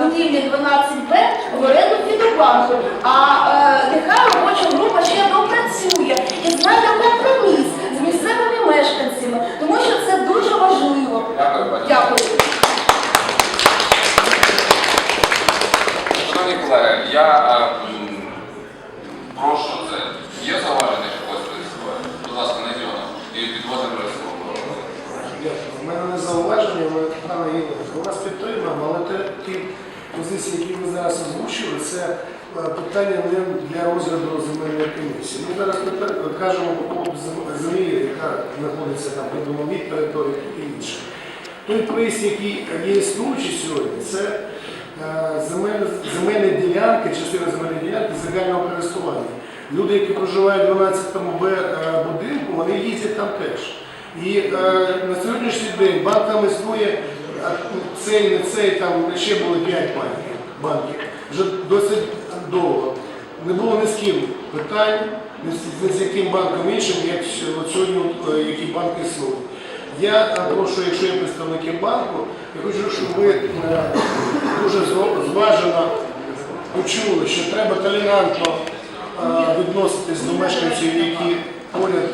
будівлі 12Б в оренду банку, А е, нехай робоча група ще допрацює і знайде компроміс з місцевими мешканцями, тому що це дуже важливо. Дякую. Дякую. Шановні колеги, я е, м, прошу це. Є зауваження, що когось присутні? Будь ласка, Надіона. І підводимо реєстру. Дякую. У мене не зауваження, ми пане Ігоре, ми вас підтримуємо, але ті позиції, які ви зараз озвучили, це е, питання не для розгляду земельної комісії. Ми зараз кажемо по поводу зем- землі, яка знаходиться там при домовій території і інше. Той приїзд, який є існуючий сьогодні, це е, земельні ділянки, частина земельної ділянки загального користування. Люди, які проживають в 12 Б будинку, вони їздять там теж. І е, на сьогоднішній день банк там існує, цей, не цей, там ще було 5 банків, банків, вже досить довго. Не було ні з ким питань, ні з, яким банком іншим, як сьогодні, е, який. Я е, прошу, якщо є представники банку, я хочу, щоб ви е, дуже зважено почули, що треба толерантно відноситись до мешканців, які поряд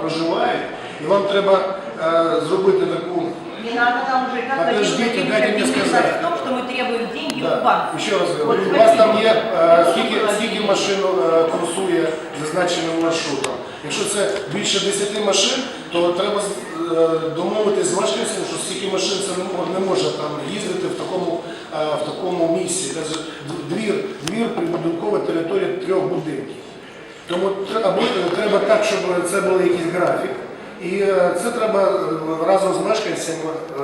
проживають, і вам треба зробити таку. Не надо нам уже как Подождите, дайте мне сказать. в том, что мы требуем деньги у Да, банка. ще раз говорю, у вас там є е, скільки, скільки машин е, курсує зазначеним маршрутом. Якщо це більше 10 машин, то треба е, домовитись з мешканцями, що стільки машин це не мо- не може там їздити в такому, е, в такому місці. Двір, двір прибудинкова територія трьох будинків. Тому тр- або е, треба так, щоб це був якийсь графік. І е, це треба е, разом з мешканцями е,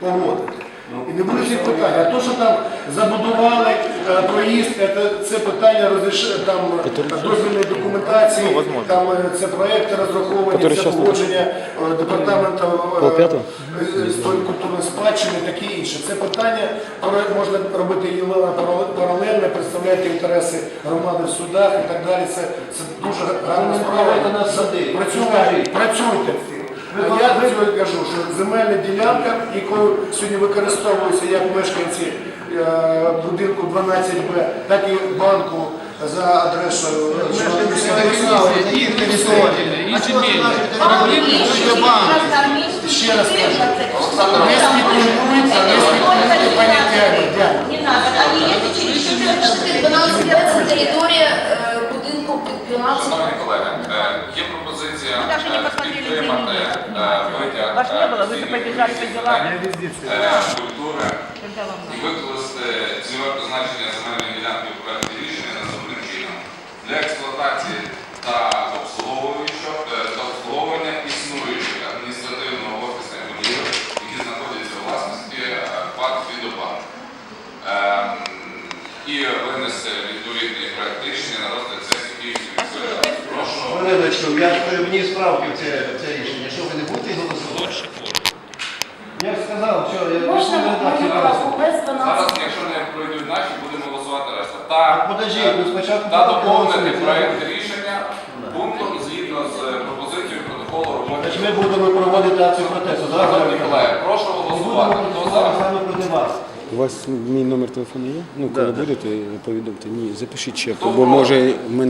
погодити. І не буде цих питань. А то, що там забудували проїзд, це, питання там дозвільної документації, там е, це проекти розраховані, Который це щас погодження е, департаменту е, Полп'ятого? е, історії культурної спадщини, таке інше. Це питання про- можна робити і паралельно, представляти інтереси громади в судах і так далі. Це, це дуже гарна справа. Працюйте, працюйте. А я цього кажу, що земельна ділянка, якою сьогодні використовується як мешканці е, будинку 12Б, так і банку за адресою Ще раз кажу, не спекулюйте, не спекулюйте поняттями. Не надо, они это через 12Б це територія е, будинку під 12 Шановні колеги, е, є пропозиція е, підтримати е, витяг Вас не е, було, ви побіжали по ділам. е, культури і викласти цільове призначення земельної ділянки в проекті рішення наступним чином. Для експлуатації та обслуговуючого е, та обслуговування існуючих адміністративно-офісних будівель, які знаходяться у власності е, ПАД «Фідобанк». Ем, І винести відповідний проект рішення на розгляд сесії Київської міської ради. Прошу. Хвилиночку, я ж мені справки в це, в це рішення. Що ви не будете голосувати? Я ж сказав, що я Можна правку без Зараз, якщо не пройдуть наші, будемо голосувати решта. А Та, подожди, е, ну спочатку та доповнити голосуємо. проект рішення пунктом згідно з пропозицією протоколу роботи. Значить, ми будемо проводити акцію протесту. Зараз колеги, прошу голосувати. будемо Хто голосувати за? саме проти вас. У вас мій номер телефону є? Ну, коли Да, да. будете, повідомте. Ні, запишіть ще, бо може ми